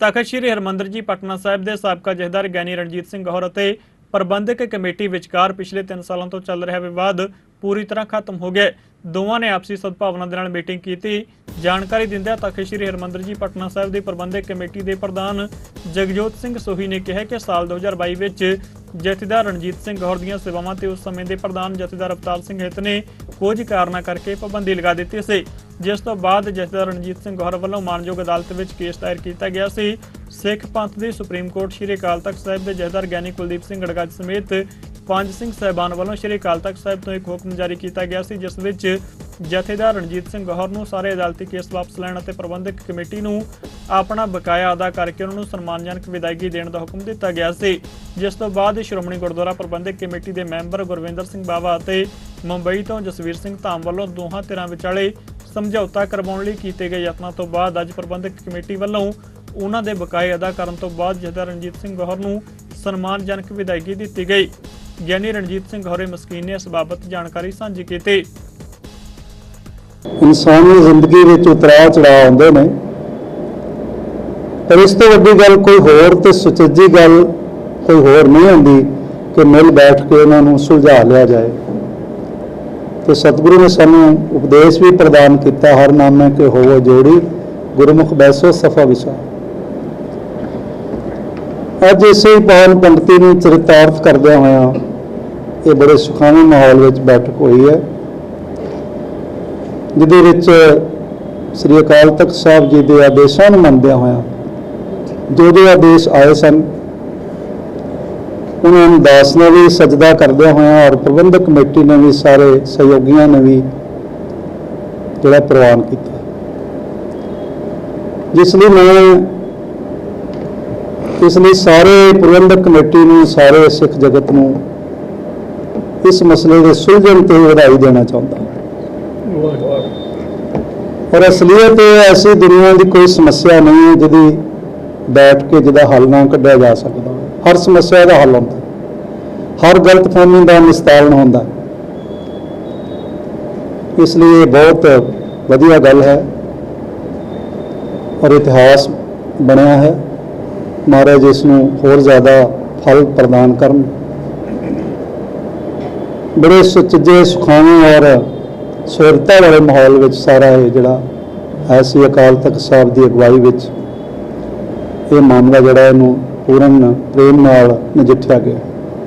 ਤਖਤ ਸ੍ਰੀ ਹਰਮੰਦਰ ਜੀ, ਪਟਨਾ ਸਾਹਿਬ ਦੇ ਸਾਬਕਾ ਜਥੇਦਾਰ ਗਿਆਨੀ ਰਣਜੀਤ ਸਿੰਘ ਗੌਰ ਅਤੇ ਪ੍ਰਬੰਧਕ ਕਮੇਟੀ ਵਿਚਕਾਰ ਪਿਛਲੇ 3 ਸਾਲਾਂ ਤੋਂ ਚੱਲ ਰਿਹਾ ਵਿਵਾਦ ਪੂਰੀ ਤਰ੍ਹਾਂ ਖਤਮ ਹੋ ਗਿਆ। ਦੋਵਾਂ ਨੇ ਆਪਸੀ ਸਦਭਾਵਨਾ ਦੇ ਨਾਲ ਮੀਟਿੰਗ ਕੀਤੀ। ਜਾਣਕਾਰੀ ਦਿੰਦਿਆਂ ਤਖਤ ਸ੍ਰੀ ਹਰਮੰਦਰ ਜੀ, ਪਟਨਾ ਸਾਹਿਬ ਦੀ ਪ੍ਰਬੰਧਕ ਕਮੇਟੀ ਦੇ ਪ੍ਰਧਾਨ ਜਗਜੋਤ ਸਿੰਘ ਸੋਹੀ ਨੇ ਕਿਹਾ ਕਿ ਸਾਲ 2022 ਵਿੱਚ ਜਥੇਦਾਰ ਰਣਜੀਤ ਸਿੰਘ ਗੌਰ ਦੀਆਂ ਸੇਵਾਵਾਂ ਤੇ ਉਸ ਸਮੇਂ ਦੇ ਪ੍ਰਧਾਨ ਜਥੇਦਾਰ ਅਵਤਾਰ ਸਿੰਘ ਹਿੱਤ ਨੇ ਕੁਝ ਕਾਰਨਾਂ ਕਰਕੇ ਪਾਬੰਦੀ ਲਗਾ ਦਿੱਤੀ ਸੀ। ਜਿਸ ਤੋਂ ਬਾਅਦ ਜਥੇਦਾਰ ਰਣਜੀਤ ਸਿੰਘ ਗੌਰ ਵੱਲੋਂ ਮਾਨਯੋਗ ਅਦਾਲਤ ਵਿੱਚ ਕੇਸ ਦਾਇਰ ਕੀਤਾ ਗਿਆ ਸੀ। ਸਿੱਖ ਪੰਥ ਦੀ ਸੁਪਰੀਮ ਕੋਰਟ ਸ੍ਰੀ ਅਕਾਲ ਤਖਤ ਸਾਹਿਬ ਦੇ ਜਥੇਦਾਰ ਗਿਆਨੀ ਕੁਲਦੀਪ ਸਿੰਘ ਗੜਗੱਜ ਸਮੇਤ ਪੰਜ ਸਿੰਘ ਸਹਿਬਾਨ ਵੱਲੋਂ ਸ੍ਰੀ ਅਕਾਲ ਤਖਤ ਸਾਹਿਬ ਤੋਂ ਇੱਕ ਹੁਕਮ ਜਾਰੀ ਕੀਤਾ ਗਿਆ ਸੀ, ਜਿਸ ਵਿੱਚ ਜਥੇਦਾਰ ਰਣਜੀਤ ਸਿੰਘ ਗੌਹਰ ਨੂੰ ਸਾਰੇ ਅਦਾਲਤੀ ਕੇਸ ਵਾਪਸ ਲੈਣ ਅਤੇ ਪ੍ਰਬੰਧਕ ਕਮੇਟੀ ਨੂੰ ਆਪਣਾ ਬਕਾਇਆ ਅਦਾ ਕਰਕੇ ਉਹਨਾਂ ਨੂੰ ਸਨਮਾਨਜਨਕ ਵਿਦਾਇਗੀ ਦੇਣ ਦਾ ਹੁਕਮ ਦਿੱਤਾ ਗਿਆ ਸੀ। ਜਿਸ ਤੋਂ ਬਾਅਦ ਸ਼੍ਰੋਮਣੀ ਗੁਰਦੁਆਰਾ ਪ੍ਰਬੰਧਕ ਕਮੇਟੀ ਦੇ ਮੈਂਬਰ ਗੁਰਵਿੰਦਰ ਸਿੰਘ ਬਾਵਾ ਅਤੇ ਮੁੰਬਈ ਤੋਂ ਜਸਵੀਰ ਸਿੰਘ ਧਾਮ ਵੱਲੋਂ ਦੋਹਾਂ ਧਿਰਾਂ ਵਿਚਾਲੇ ਸਮਝੌਤਾ ਕਰਵਾਉਣ ਲਈ ਕੀਤੇ ਗਏ ਯਤਨਾਂ ਤੋਂ ਬਾਅਦ ਅੱਜ ਪ੍ਰਬੰਧਕ ਕਮੇਟੀ ਵੱਲੋਂ ਉਹਨਾਂ ਦੇ ਬਕਾਏ ਅਦਾ ਕਰਨ ਤੋਂ ਬਾਅਦ ਜਥੇਦਾਰ ਰਣਜੀਤ ਸਿੰਘ ਗੌਹਰ ਨੂੰ ਸਨਮਾਨਜਨਕ ਵਿਦਾਇਗੀ ਦਿੱਤੀ ਗਈ। ਗਿਆਨੀ ਰਣਜੀਤ ਸਿੰਘ ਗੌਰੇ ਮਸਕੀਨ ਨੇ ਇਸ ਬਾਬਤ ਜਾਣਕਾਰੀ ਸਾਂਝੀ ਕੀਤੀ। ਇਨਸਾਨੀ ਜ਼ਿੰਦਗੀ ਵਿੱਚ ਉਤਰਾਅ ਚੜਾਅ ਆਉਂਦੇ ਨੇ। ਪਰ ਇਸ ਤੋਂ ਵੱਡੀ ਗੱਲ ਕੋਈ ਹੋਰ ਤੇ ਸੁਚੱਜੀ ਗੱਲ ਕੋਈ ਹੋਰ ਨਹੀਂ ਹੁੰਦੀ ਕਿ ਮਿਲ ਬੈਠ ਕੇ ਉਹਨਾਂ ਨੂੰ ਸੁਲਝਾ ਲਿਆ ਜਾਏ। ਤੇ ਸਤਿਗੁਰੂ ਨੇ ਸਾਨੂੰ ਉਪਦੇਸ਼ ਵੀ ਪ੍ਰਦਾਨ ਕੀਤਾ ਹਰ ਨਾਮੇ ਕੇ ਹੋਵੋ ਜੋੜੀ, ਗੁਰਮੁਖ ਬੈਸੋ ਸਫਾ ਵਿਸ਼ਾ। ਅੱਜ ਇਸੇ ਹੀ ਪਾਵਨ ਪੰਕਤੀ ਨੂੰ ਚਰਿਤਾਰਥ ਕਰਦਿਆਂ ਹੋਇਆਂ ਇਹ ਬੜੇ ਸੁਖਾਵੇਂ ਮਾਹੌਲ ਵਿੱਚ ਬੈਠਕ ਹੋਈ ਹੈ, ਜਿਹਦੇ ਵਿੱਚ ਸ੍ਰੀ ਅਕਾਲ ਤਖਤ ਸਾਹਿਬ ਜੀ ਦੇ ਆਦੇਸ਼ਾਂ ਨੂੰ ਮੰਨਦਿਆਂ ਹੋਇਆ ਜੋ ਜੋ ਆਦੇਸ਼ ਆਏ ਸਨ ਉਹਨਾਂ ਨੂੰ ਦਾਸ ਨੇ ਵੀ ਸਜਦਾ ਕਰਦਿਆਂ ਹੋਇਆ ਔਰ ਪ੍ਰਬੰਧਕ ਕਮੇਟੀ ਨੇ ਵੀ ਸਾਰੇ ਸਹਿਯੋਗੀਆਂ ਨੇ ਵੀ ਜਿਹੜਾ ਪ੍ਰਵਾਨ ਕੀਤਾ। ਜਿਸ ਲਈ ਮੈਂ ਇਸ ਲਈ ਸਾਰੇ ਪ੍ਰਬੰਧਕ ਕਮੇਟੀ ਨੂੰ, ਸਾਰੇ ਸਿੱਖ ਜਗਤ ਨੂੰ ਇਸ ਮਸਲੇ ਦੇ ਸੁਲਝਣ ਤੇ ਵਧਾਈ ਦੇਣਾ ਚਾਹੁੰਦਾ ਔਰ ਅਸਲੀਅਤ ਐਸੀ ਦੁਨੀਆ ਦੀ ਕੋਈ ਸਮੱਸਿਆ ਨਹੀਂ ਹੈ ਜਿਹਦੀ ਬੈਠ ਕੇ ਜਿਹਦਾ ਹੱਲ ਨਾ ਕੱਢਿਆ ਜਾ ਸਕਦਾ। ਹਰ ਸਮੱਸਿਆ ਦਾ ਹੱਲ ਹੁੰਦਾ। ਹਰ ਗਲਤਫਹਿਮੀ ਦਾ ਨਿਸਤਾਰਨ ਹੁੰਦਾ। ਇਸ ਲਈ ਇਹ ਬਹੁਤ ਵਧੀਆ ਗੱਲ ਹੈ ਔਰ ਇਤਿਹਾਸ ਬਣਿਆ ਹੈ। ਮਹਾਰਾਜ ਇਸ ਨੂੰ ਹੋਰ ਜ਼ਿਆਦਾ ਫਲ ਪ੍ਰਦਾਨ ਕਰਨ। ਬੜੇ ਸੁਚੱਜੇ, ਸੁਖਾਵੇਂ ਔਰ ਸੁਰਤਾ ਵਾਲੇ ਮਾਹੌਲ ਵਿੱਚ ਸਾਰਾ ਇਹ ਜਿਹੜਾ ਐਸੀ ਅਕਾਲ ਤਖਤ ਸਾਹਿਬ ਦੀ ਅਗਵਾਈ ਵਿੱਚ ਇਹ ਮਾਮਲਾ ਜਿਹੜਾ ਇਹਨੂੰ ਪੂਰਨ ਪ੍ਰੇਮ ਨਾਲ ਨਜਿੱਠਿਆ ਗਿਆ।